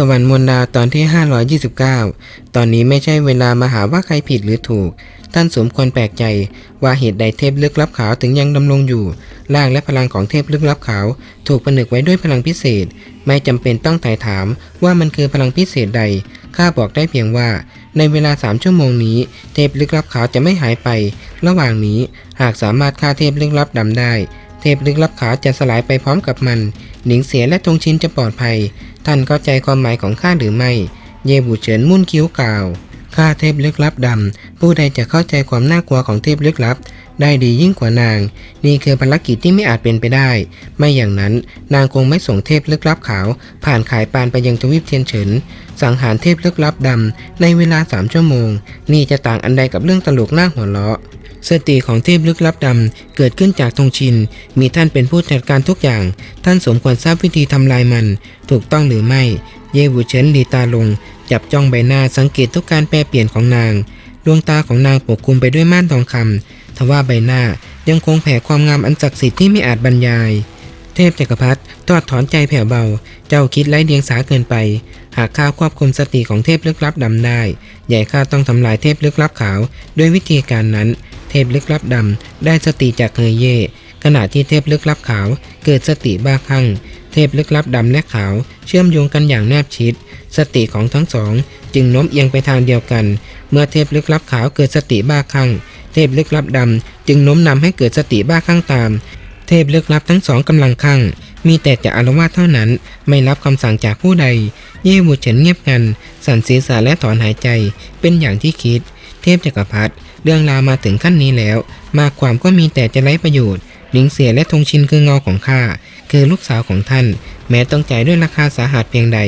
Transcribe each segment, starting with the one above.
สวรรค์มนดาวตอนที่ 529 ตอนนี้ไม่ใช่เวลามาหาว่าใครผิดหรือถูก ท่านสมควรแปลกใจ ว่าเหตุใดเทพลึกลับขาวถึงยังดำรงอยู่ ร่างและพลังของเทพลึกลับขาว ถูกผนึกไว้ด้วยพลังพิเศษ ไม่จำเป็นต้องไต่ถามว่ามันคือพลังพิเศษใด ข้าบอกได้เพียงว่า ในเวลาสามชั่วโมงนี้ เทพลึกลับขาวจะไม่หายไป ระหว่างนี้หากสามารถฆ่าเทพลึกลับดำได้ พลึกลับขาวจะสลายไปพร้อมกับมัน หนิงเสียและธงชินจะปลอดภัย ท่านเข้าใจความหมายของข้าหรือไม่ เยบูเฉินมุ่นคิ้วกล่าวข้าเทพลึกลับดำ ผู้ใดจะเข้าใจความน่ากลัวของเทพลึกลับ ได้ดียิ่งกว่านาง นี่คือภารกิจที่ไม่อาจเป็นไปได้ ไม่อย่างนั้นนางคงไม่ส่งเทพลึกลับขาว ผ่านขายปานไปยังทวีปเทียนเฉิน สังหารเทพลึกลับดำในเวลาสามชั่วโมง นี่จะต่างอันใดกับเรื่องตลกหน้าหัวเราะ สติของเทพลึกลับดำเกิดขึ้นจากธงชิน มีท่านเป็นผู้จัดการทุกอย่าง ท่านสมควรทราบวิธีทำลายมัน ถูกต้องหรือไม่ เยบูเฉินหลีตาลง จับจ้องใบหน้าสังเกตทุกการแปรเปลี่ยนของนาง ดวงตาของนางปกคลุมไปด้วยม่านทองคำทว่าใบหน้ายังคงแผ่ความงามอันศักดิ์สิทธิ์ที่ไม่อาจบรรยายเทพจักรพรรดิทอดถอนใจแผ่วเบา เจ้าคิดไร้เดียงสาเกินไป หากข้าควบคุมสติของเทพลึกลับดำได้ ใหญ่ข้าต้องทำลายเทพลึกลับขาว ด้วยวิธีการนั้น เทพลึกลับดำได้สติจากเฮยเย่ขณะที่เทพลึกลับขาวเกิดสติบ้าคลั่ง เทพลึกลับดำและขาวเชื่อมโยงกันอย่างแนบชิด สติของทั้งสอง จึงโน้มเอียงไปทางเดียวกัน เมื่อเทพลึกลับขาวเกิดสติบ้าคลั่ง เทพลึกลับดำจึงโน้มนำให้เกิดสติบ้าคลั่งตาม เทพลึกลับทั้งสองกำลังคลั่ง มีแต่จะอารวาสเท่านั้น ไม่รับคำสั่งจากผู้ใด เย่บูเฉินเงียบงัน สั่นศีรษะและถอนหายใจ เป็นอย่างที่คิด เทพจักรพรรดิ รื่องราวมาถึงขั้นนี้แล้ว มากความก็มีแต่จะไร้ประโยชน์หลิงเสียและธงชินคือเงาของข้า คือลูกสาวของท่าน แม้ต้องจ่ายด้วยราคาสาหัสเพียงใด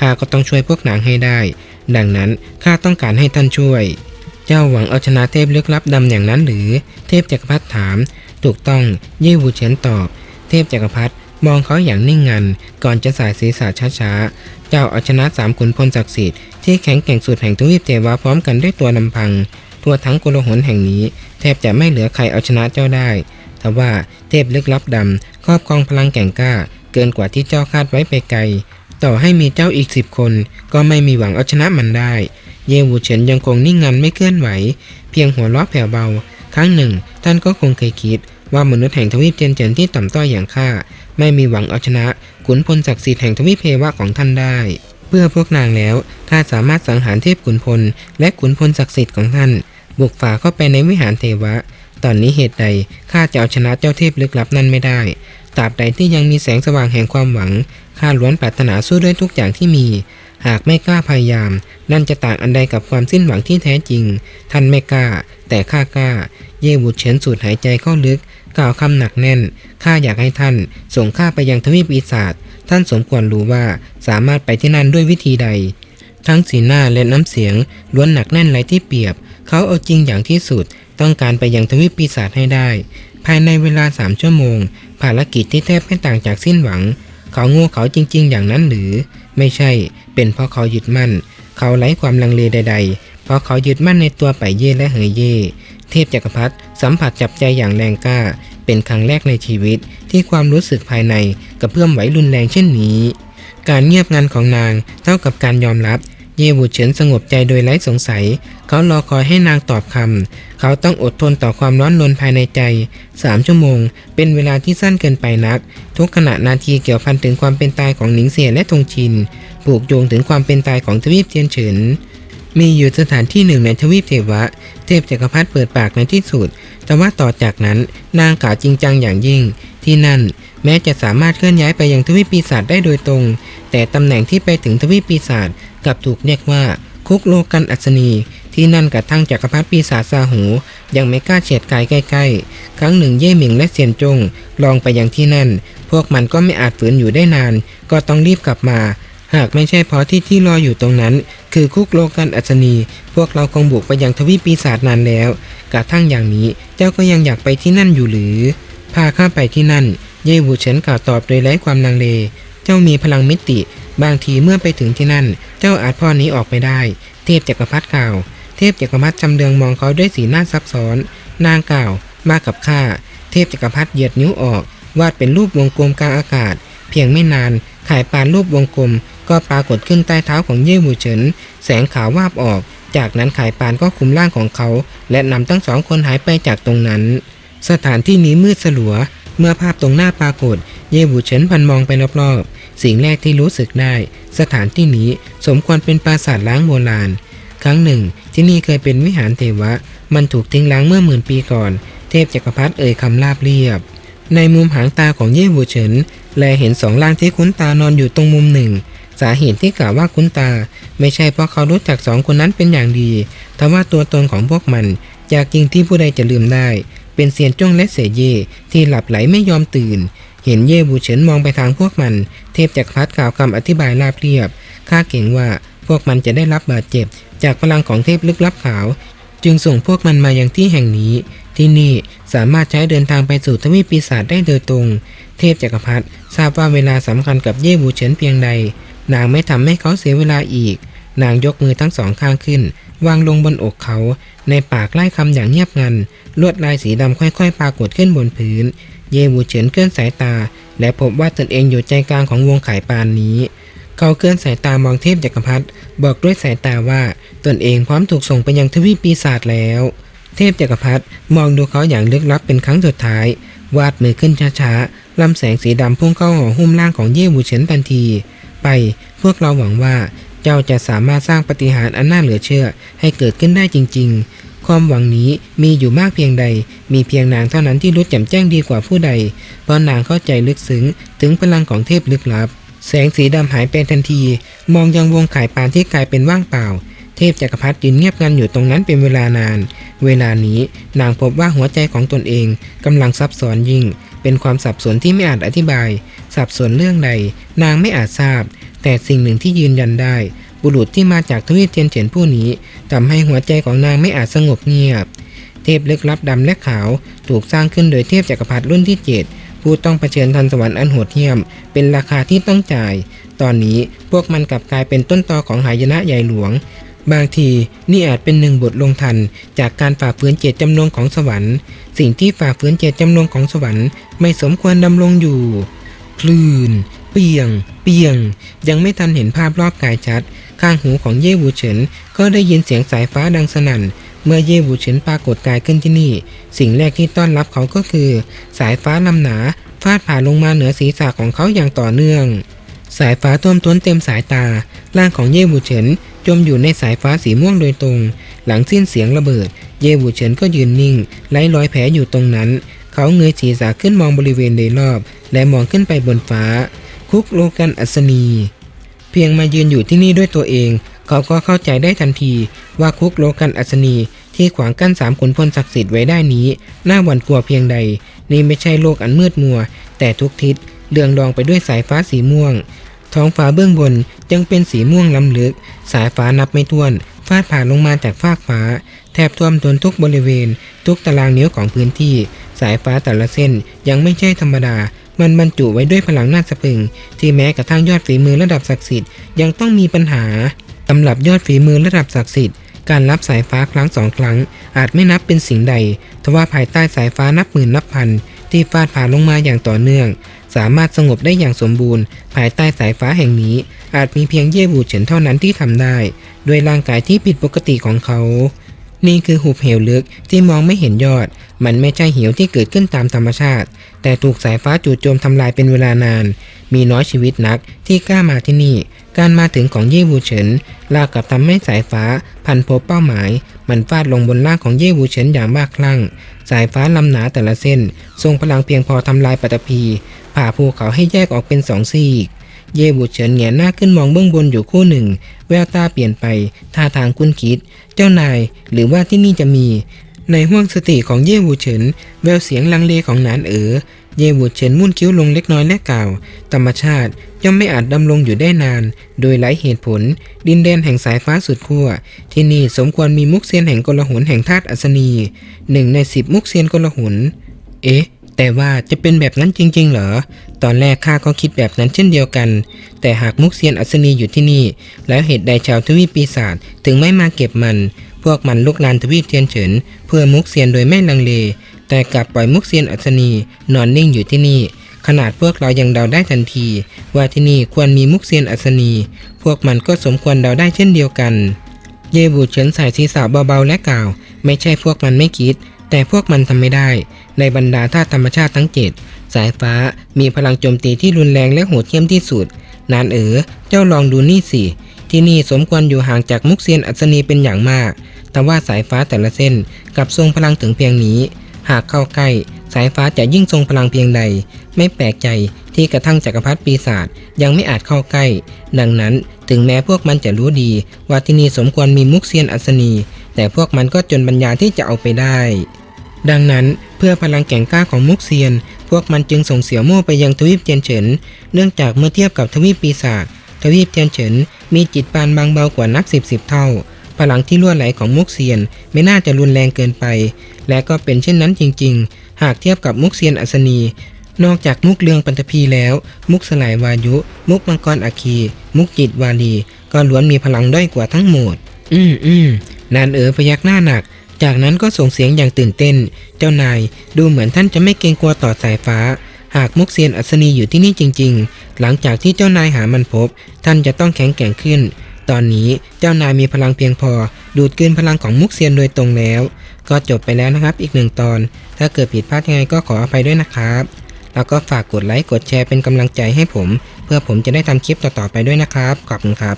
ข้าก็ต้องช่วยพวกนางให้ได้ ดังนั้นข้าต้องการให้ท่านช่วย เจ้าหวังเอาชนะเทพลึกลับดำอย่างนั้นหรือ เทพจักรพรรดิถาม ถูกต้องเย่วูเฉินตอบ เทพจักรพรรดิมองเขาอย่างนิ่งงัน ก่อนจะสายศีรษะช้าๆ เจ้าเอาชนะสามขุนพลศักดิ์สิทธิ์ที่แข็งแกร่งสุดแห่งทวีปเทวาพร้อมกันด้วยตัวลำพัง ทั่วทั้งโกลหนแห่งนี้ แทบจะไม่เหลือใครเอาชนะเจ้าได้ทว่าเทพลึกลับดำครอบครองพลังแก่งกล้า เกินกว่าที่เจ้าคาดไว้ไปไกล ต่อให้มีเจ้าอีกสิบคน ก็ไม่มีหวังเอาชนะมันได้ เยวูเฉินยังคงนิ่งงันไม่เคลื่อนไหว เพียงหัวเราะแผ่วเบา ครั้งหนึ่ง ท่านก็คงเคยคิด ว่ามนุษย์แห่งทวีปเจนเจนที่ต่ำต้อยอย่างข้าไม่มีหวังเอาชนะขุนพลศักดิ์สิทธิ์แห่งทวีปเพวะของท่านได้ เพื่อพวกนางแล้วข้าสามารถสังหารเทพขุนพลและขุนพลศักดิ์สิทธิ์ของท่าน บุกฝ่าเข้าไปในวิหารเทวะ ตอนนี้เหตุใดข้าจะเอาชนะเจ้าเทพลึกลับนั้นไม่ได้ตราบใดที่ยังมีแสงสว่างแห่งความหวังข้าล้วนปรารถนาสู้ด้วยทุกอย่างที่มี หากไม่กล้าพยายาม นั่นจะต่างอันใดกับความสิ้นหวังที่แท้จริง ท่านไม่กล้า แต่ข้ากล้า เย่บุตรเฉินสูดหายใจเข้าลึก กล่าวคำหนักแน่น ข้าอยากให้ท่าน ส่งข้าไปยังทวีปปีศาจท่านสมควรรู้ว่าสามารถไปที่นั่นด้วยวิธีใด ทั้งสีหน้าและน้ำเสียงล้วนหนักแน่นไรที่เปียบ เขาเอาจริงอย่างที่สุดต้องการไปยังทวีปปีศาจให้ได้ ภายในเวลาสามชั่วโมง ภารกิจที่แทบไม่ต่างจากสิ้นหวัง เขาโง่เขาจริง ๆ อย่างนั้นหรือ ไม่ใช่ เป็นเพราะเขายึดมั่น เขาไร้ความลังเลใด ๆ เพราะเขายึดมั่นในตัวไปเย่และเหยเย่เทพจักรพรรดิสัมผัสจับใจอย่างแรงกล้า เป็นครั้งแรกในชีวิตที่ความรู้สึกภายในกระเพื่อมไหวรุนแรงเช่นนี้ การเงียบงันของนางเท่ากับการยอมรับ เย่บูเฉินสงบใจโดยไร้สงสัย เขารอคอยให้นางตอบคำ เขาต้องอดทนต่อความร้อนรนภายในใจสามชั่วโมง เป็นเวลาที่สั้นเกินไปนัก ทุกขณะนาทีเกี่ยวพันถึงความเป็นตายของหนิงเสียและทงชิน ผูกโยงถึงความเป็นตายของทวีปเทียนเฉิน มีอยู่สถานที่หนึ่งในทวีปเทวะ เทพจักรพรรดิเปิดปากในที่สุด แต่ว่าต่อจากนั้นนางกล่าวจริงจังอย่างยิ่ง ที่นั่น แม้จะสามารถเคลื่อนย้ายไปยังทวีปปีศาจได้โดยตรง แต่ตำแหน่งที่ไปถึงทวีปปีศาจกลับถูกเรียกว่า คุกโลกันอัศนี ที่นั่นกระทั่งจักรพรรดิปีศาจซาหู ยังไม่กล้าเฉียดกายใกล้ๆ ครั้งหนึ่งเย่หมิงและเซียนจง ลองไปยังที่นั่น พวกมันก็ไม่อาจฝืนอยู่ได้นาน ก็ต้องรีบกลับมา หากไม่ใช่เพราะที่ที่รออยู่ตรงนั้น คือคุกโลกันอัศนี พวกเราคงบุกไปยังทวีปปีศาจนานแล้ว กระทั่งอย่างนี้เจ้าก็ยังอยากไปที่นั่นอยู่หรือ พาข้าไปที่นั่น เย่บูเฉินกล่าวตอบโดยไร้ความลังเล เจ้ามีพลังมิติ บางทีเมื่อไปถึงที่นั่น เจ้าอาจพ่อนี้ออกไปได้ เทพจักรพรรดิกล่าว เทพจักรพรรดิจำเรืองมองเขาด้วยสีหน้าซับซ้อน นางกล่าว มากับข้า เทพจักรพรรดิเหยียดนิ้วออก วาดเป็นรูปวงกลมกลางอากาศ เพียงไม่นาน ขายปานรูปวงกลม ก็ปรากฏขึ้นใต้เท้าของเย่บูเฉิน แสงขาววาบออก จากนั้นขายปานก็คุมร่างของเขา และนำทั้งสองคนหายไปจากตรงนั้นสถานที่นี้มืดสลัว เมื่อภาพตรงหน้าปรากฏ เย่บูเฉินพันมองไปรอบๆ สิ่งแรกที่รู้สึกได้ สถานที่นี้สมควรเป็นปราสาทล้างโบราณ ครั้งหนึ่ง ที่นี่เคยเป็นวิหารเทวะ มันถูกทิ้งล้างเมื่อหมื่นปีก่อน เทพจักรพรรดิเอ่ยคำราบเรียบ ในมุมหางตาของเย่บูเฉิน แลเห็นสองร่างที่คุ้นตานอนอยู่ตรงมุมหนึ่ง สาเหตุที่กล่าวว่าคุ้นตา ไม่ใช่เพราะเขารู้จักสองคนนั้นเป็นอย่างดี แต่ว่าตัวตนของพวกมันยากจริงที่ผู้ใดจะลืมได้ เป็นเซียนจ้งและเสยเย่ที่หลับไหลไม่ยอมตื่น เห็นเย่บูเฉินมองไปทางพวกมัน เทพจักรพรรดิกล่าวคำอธิบายราบเรียบข้าเก่งว่าพวกมันจะได้รับบาดเจ็บ จากพลังของเทพลึกลับขาว จึงส่งพวกมันมายังที่แห่งนี้ ที่นี่สามารถใช้เดินทางไปสู่ทวีปปีศาจได้โดยตรง เทพจักรพรรดิทราบว่าเวลาสำคัญกับเย่บูเฉินเพียงใด นางไม่ทำให้เขาเสียเวลาอีก นางยกมือทั้งสองข้างขึ้น วางลงบนอกเขา ในปากไล่คำอย่างเงียบงัน ลวดลายสีดำค่อยๆ ปรากฏขึ้นบนพื้น เย่บูเฉินเคลื่อนสายตา และพบว่าตนเองอยู่ใจกลางของวงขายปานนี้ เขาเคลื่อนสายตามองเทพจักรพรรดิบอกด้วยสายตาว่าตนเองพร้อมถูกส่งไปยังทวีปปีศาจแล้ว เทพจักรพรรดิมองดูเขาอย่างลึกลับเป็นครั้งสุดท้าย วาดมือขึ้นช้าๆลำแสงสีดำพุ่งเข้าห่อหุ้มร่างของเย่บูเฉินทันที ไปพวกเราหวังว่า เจ้าจะสามารถสร้างปฏิหารอันน่าเหลือเชื่อ ให้เกิดขึ้นได้จริง ๆ ความหวังนี้มีอยู่มากเพียงใด มีเพียงนางเท่านั้นที่รู้แจ่มแจ้งดีกว่าผู้ใด เพราะนางเข้าใจลึกซึ้งถึงพลังของเทพลึกลับ แสงสีดำหายไปทันที มองยังวงขายปานที่กลายเป็นว่างเปล่า เทพจักรพรรดิยืนเงียบงันอยู่ตรงนั้นเป็นเวลานาน เวลานี้นางพบว่าหัวใจของตนเองกำลังซับซ้อนยิ่ง เป็นความสับสนที่ไม่อาจอธิบาย สับสนเรื่องใด นางไม่อาจทราบ แต่สิ่งหนึ่งที่ยืนยันได้ บุรุษที่มาจากทวีปเทียนเฉียนผู้นี้ทำให้หัวใจของนางไม่อาจสงบเงียบ เทพลึกลับดำและขาวถูกสร้างขึ้นโดยเทพจักรพรรดิรุ่นที่เจ็ดผู้ต้องเผชิญทันสวรรค์อันโหดเหี้ยม เป็นราคาที่ต้องจ่าย ตอนนี้พวกมันกลับกลายเป็นต้นตอของหายนะใหญ่หลวง บางทีนี่อาจเป็นหนึ่งบทลงทัน จากการฝ่าฝืนเจตจำนงของสวรรค์ สิ่งที่ฝ่าฝืนเจตจำนงของสวรรค์ ไม่สมควรดำรงอยู่ คลื่น เปียง ปียง ยังไม่ทันเห็นภาพรอบกายชัด ข้างหูของเย่วูเฉินก็ได้ยินเสียงสายฟ้าดังสนั่น เมื่อเย่วูเฉินปรากฏกายขึ้นที่นี่ สิ่งแรกที่ต้อนรับเขาก็คือ สายฟ้าลำหนาฟาดผ่าลงมาเหนือศีรษะของเขาอย่างต่อเนื่อง สายฟ้าท่วมท้นเต็มสายตา ร่างของเย่วูเฉินจมอยู่ในสายฟ้าสีม่วงโดยตรง หลังสิ้นเสียงระเบิด เย่วูเฉินก็ยืนนิ่งไร้รอยแผลอยู่ตรงนั้น เขาเงยศีรษะขึ้นมองบริเวณโดยรอบ และมองขึ้นไปบนฟ้า คุกโลกันอัศนี เพียงมายืนอยู่ที่นี่ด้วยตัวเอง เขาก็เข้าใจได้ทันทีว่าคุกโลกันอัศนีที่ขวางกั้นสามขุนพลศักดิ์สิทธิ์ไว้ได้นี้ น่าหวั่นกลัวเพียงใด นี่ไม่ใช่โลกอันมืดมัว แต่ทุกทิศเรืองรองไปด้วยสายฟ้าสีม่วง ท้องฟ้าเบื้องบนยังเป็นสีม่วงล้ำลึก สายฟ้านับไม่ถ้วน ฟาดผ่านลงมาจากฟากฟ้า แทบท่วมทนทุกบริเวณ ทุกตารางนิ้วของพื้นที่ สายฟ้าแต่ละเส้นยังไม่ใช่ธรรมดา มันบรรจุไว้ด้วยพลังน่าสะพึง ที่แม้กระทั่งยอดฝีมือระดับศักดิ์สิทธิ์ยังต้องมีปัญหาสำหรับยอดฝีมือระดับศักดิ์สิทธิ์การรับสายฟ้าครั้งสองครั้ง อาจไม่นับเป็นสิ่งใด ทว่าภายใต้สายฟ้านับหมื่นนับพัน ที่ฟาดผ่านลงมาอย่างต่อเนื่อง สามารถสงบได้อย่างสมบูรณ์ ภายใต้สายฟ้าแห่งนี้ อาจมีเพียงเย่บูเฉินเท่านั้นที่ทำได้ ด้วยร่างกายที่ผิดปกติของเขา นี่คือหุบเหวลึกที่มองไม่เห็นยอด มันไม่ใช่เหวที่เกิดขึ้นตามธรรมชาติ แต่ถูกสายฟ้าจู่โจมทำลายเป็นเวลานาน มีน้อยชีวิตนักที่กล้ามาที่นี่ การมาถึงของเย่วูเฉินราวกับทำให้สายฟ้าพันพบเป้าหมาย มันฟาดลงบนร่างของเย่วูเฉินอย่างบ้าคลั่ง สายฟ้าลำหนาแต่ละเส้น ทรงพลังเพียงพอทำลายปัตภีผ่าภูเขาให้แยกออกเป็นสองซีกเย่บูเฉินแหงหน้าขึ้นมองเบื้องบนอยู่คู่หนึ่ง แววตาเปลี่ยนไป ท่าทางคุ้นคิด เจ้านาย หรือว่าที่นี่จะมี ในห้วงสติของเย่บูเฉินแววเสียงลังเลของหนานเอ๋อเย่บูเฉินมุ่นคิ้วลงเล็กน้อยและกล่าว ธรรมชาติย่อมไม่อาจดำรงอยู่ได้นาน โดยหลายเหตุผล ดินแดนแห่งสายฟ้าสุดขั้วที่นี่สมควรมีมุกเซียนแห่งกลหนแห่งธาตุอัศนีหนึ่งในสิบมุกเซียนกลหนเอ๊ะแต่ว่าจะเป็นแบบนั้นจริง ๆ เหรอ ตอนแรกข้าก็คิดแบบนั้นเช่นเดียวกัน แต่หากมุกเซียนอัศนีอยู่ที่นี่ แล้วเหตุใดชาวทวีปปีศาจถึงไม่มาเก็บมัน พวกมันลุกลานทวีปเทียนเฉินเพื่อมุกเซียนโดยไม่ลังเล แต่กลับปล่อยมุกเซียนอัศนี นอนนิ่งอยู่ที่นี่ ขนาดพวกเรายังเดาได้ทันที ว่าที่นี่ควรมีมุกเซียนอัศนี พวกมันก็สมควรเดาได้เช่นเดียวกัน เยบูเฉินสายศีรษะเบาๆและกล่าว ไม่ใช่พวกมันไม่คิด แต่พวกมันทำไม่ได้ ในบรรดาธาตุธรรมชาติทั้งเจ็ดสายฟ้ามีพลังโจมตีที่รุนแรงและโหดเหี้ยมที่สุด นานเอ๋อเจ้าลองดูนี่สิ ที่นี่สมควรอยู่ห่างจากมุกเซียนอัศนีเป็นอย่างมาก แต่ว่าสายฟ้าแต่ละเส้นกับทรงพลังถึงเพียงนี้ หากเข้าใกล้ สายฟ้าจะยิ่งทรงพลังเพียงใด ไม่แปลกใจที่กระทั่งจักรพรรดิปีศาจยังไม่อาจเข้าใกล้ ดังนั้นถึงแม้พวกมันจะรู้ดี ว่าที่นี่สมควรมีมุกเซียนอัศนี แต่พวกมันก็จนปัญญาที่จะเอาไปได้ ดังนั้นเพื่อพลังแก่งกล้าของมุกเซียน พวกมันจึงส่งเสี่ยวโม่ไปยังทวีปเจียนเฉิน เนื่องจากเมื่อเทียบกับทวีปปีศาจทวีปเจียนเฉิน มีจิตปานบางเบากว่านักสิบสิบเท่า พลังที่ล่วไหลของมุกเซียนไม่น่าจะรุนแรงเกินไป และก็เป็นเช่นนั้นจริง ๆ หากเทียบกับมุกเซียนอัศนี นอกจากมุกเลืองปันตภีแล้ว มุกสลายวายุ มุกมังกรอาคี มุกจิตวาลีก็ล้วนมีพลังด้อยกว่าทั้งหมด อืมอืมนานเอ๋อพยักหน้าหนักจากนั้นก็ส่งเสียงอย่างตื่นเต้น เจ้านายดูเหมือนท่านจะไม่เกรงกลัวต่อสายฟ้า หากมุกเซียนอัศนีอยู่ที่นี่จริง ๆ หลังจากที่เจ้านายหามันพบ ท่านจะต้องแข็งแกร่งขึ้น ตอนนี้เจ้านายมีพลังเพียงพอ ดูดกลืนพลังของมุกเซียนโดยตรงแล้ว ก็จบไปแล้วนะครับอีกหนึ่งตอน ถ้าเกิดผิดพลาดยังไงก็ขออภัยด้วยนะครับ แล้วก็ฝากกดไลค์กดแชร์เป็นกำลังใจให้ผม เพื่อผมจะได้ทำคลิปต่อๆไปด้วยนะครับขอบคุณครับ